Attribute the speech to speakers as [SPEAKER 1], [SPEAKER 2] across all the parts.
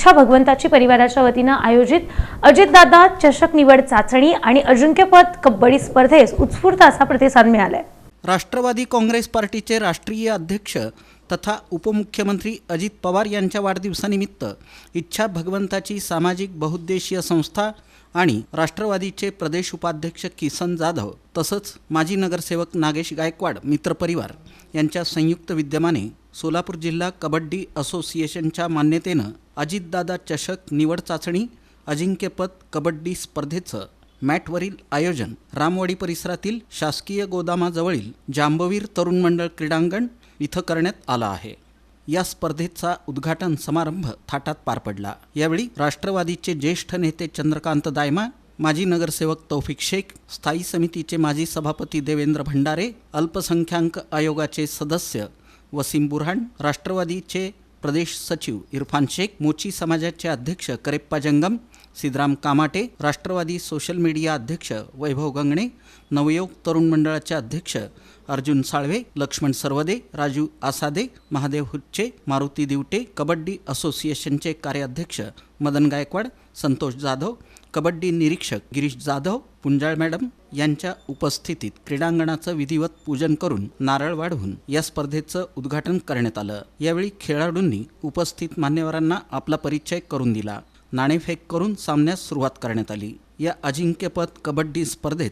[SPEAKER 1] इच्छा भगवंताची परिवाराच्या वतीनं आयोजित अजितदादा चषक निवड चाचणी आणि अजिंक्यपद कबड्डी स्पर्धेस उत्स्फूर्त असा प्रतिसाद मिळालाय.
[SPEAKER 2] राष्ट्रवादी काँग्रेस पार्टीचे राष्ट्रीय अध्यक्ष तथा उपमुख्यमंत्री अजित पवार यांच्या वाढदिवसानिमित्त इच्छा भगवंताची सामाजिक बहुद्देशीय संस्था आणि राष्ट्रवादीचे प्रदेश उपाध्यक्ष किसन जाधव तसंच माजी नगरसेवक नागेश गायकवाड मित्रपरिवार यांच्या संयुक्त विद्यमाने सोलापूर जिल्हा कबड्डी असोसिएशनच्या मान्यतेनं अजितदादा चषक निवड चाचणी अजिंक्यपद कबड्डी स्पर्धेचं मॅटवरील आयोजन रामवाडी परिसरातील शासकीय गोदामाजवळील जांबवीर तरुण मंडळ क्रीडांगण इथं करण्यात आला आहे. या स्पर्धेचा उद्घाटन समारंभ थाटात पार पडला. यावेळी राष्ट्रवादीचे ज्येष्ठ नेते चंद्रकांत दायमा माजी नगरसेवक तौफिक शेख स्थायी समितीचे माजी सभापती देवेंद्र भंडारे अल्पसंख्याक आयोगाचे सदस्य वसीम बुरहान राष्ट्रवादीचे प्रदेश सचिव इरफान शेख मोची समाजाचे अध्यक्ष करेप्पा जंगम सिद्धराम कामाटे राष्ट्रवादी सोशल मीडिया अध्यक्ष वैभव गंगणे नवयोग तरुण मंडळाचे अध्यक्ष अर्जुन साळवे लक्ष्मण सर्वदे राजू आसादे महादेव हुच्चे मारुती दिवटे कबड्डी असोसिएशनचे कार्याध्यक्ष मदन गायकवाड संतोष जाधव कबड्डी निरीक्षक गिरीश जाधव पुंजाळ मॅडम यांच्या उपस्थितीत क्रीडांगणाचं विधिवत पूजन करून नारळ वाढवून या स्पर्धेचं उद्घाटन करण्यात आलं. यावेळी खेळाडूंनी उपस्थित मान्यवरांना आपला परिचय करून दिला. नाणेफेक करून सामन्यास सुरुवात करण्यात आली. या अजिंक्यपद कबड्डी स्पर्धेत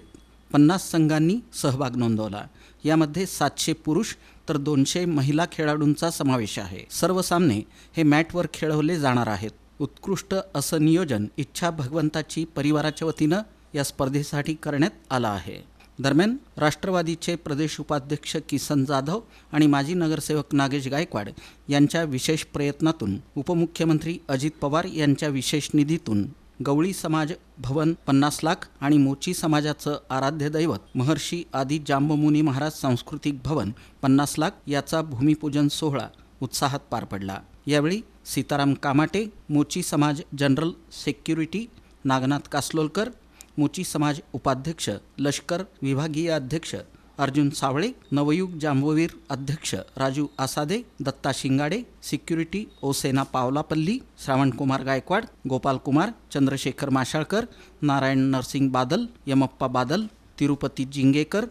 [SPEAKER 2] पन्नास संघांनी सहभाग नोंदवला. यामध्ये सातशे पुरुष तर दोनशे महिला खेळाडूंचा समावेश आहे. सर्व सामने हे मॅटवर खेळवले जाणार आहेत. उत्कृष्ट असं नियोजन इच्छा भगवंताची परिवाराच्या वतीनं या स्पर्धेसाठी करण्यात आलं आहे. दरम्यान राष्ट्रवादीचे प्रदेश उपाध्यक्ष किसन जाधव आणि माजी नगरसेवक नागेश गायकवाड यांच्या विशेष प्रयत्नातून उपमुख्यमंत्री अजित पवार यांच्या विशेष निधीतून गवळी समाज भवन पन्नास लाख आणि मोची समाजाचं आराध्य दैवत महर्षी आदी जांबमुनी महाराज सांस्कृतिक भवन पन्नास लाख याचा भूमिपूजन सोहळा उत्साहात पार पडला. यावेळी सीताराम कामाटे मोची समाज जनरल सेक्युरिटी नागनाथ कासलोलकर मोची समाज उपाध्यक्ष लष्कर विभागीय अध्यक्ष अर्जुन सावळे नवयुग जांभवीर अध्यक्ष राजू आसादे दत्ता शिंगाडे सिक्युरिटी ओसेना पावलापल्ली श्रावणकुमार गायकवाड गोपाल कुमार चंद्रशेखर माशाळकर नारायण नरसिंग बादल यमप्पा बादल तिरुपती जिंगेकर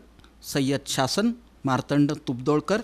[SPEAKER 2] सय्यद शासन मार्तंड तुबदोळकर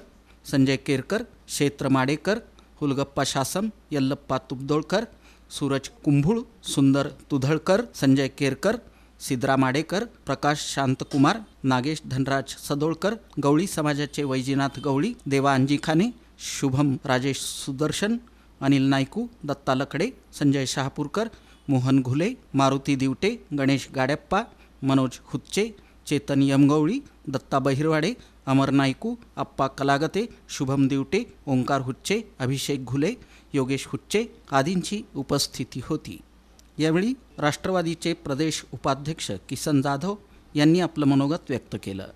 [SPEAKER 2] संजय केरकर क्षेत्र माडेकर हुलगप्पा शासम यल्लप्पा तुबदोळकर सूरज कुंभुळ सुंदर तुधळकर संजय केरकर सिद्रा माडेकर प्रकाश शांतकुमार नागेश धनराज सदोळकर गवळी समाजाचे वैजीनाथ गवळी देवा अंजिखाने शुभम राजेश सुदर्शन अनिल नायकू दत्ता लकडे संजय शहापूरकर मोहन घुले मारुती दिवटे गणेश गाड्याप्पा मनोज हुच्चे चेतन यमगवळी दत्ता बहिरवाडे अमर नायकू आप्पा कलागते शुभम दिवटे ओंकार हुच्चे अभिषेक घुले योगेश हुच्चे आदींची उपस्थिती होती. यावेळी राष्ट्रवादीचे प्रदेश उपाध्यक्ष किसन जाधव यांनी आपलं मनोगत व्यक्त केलं.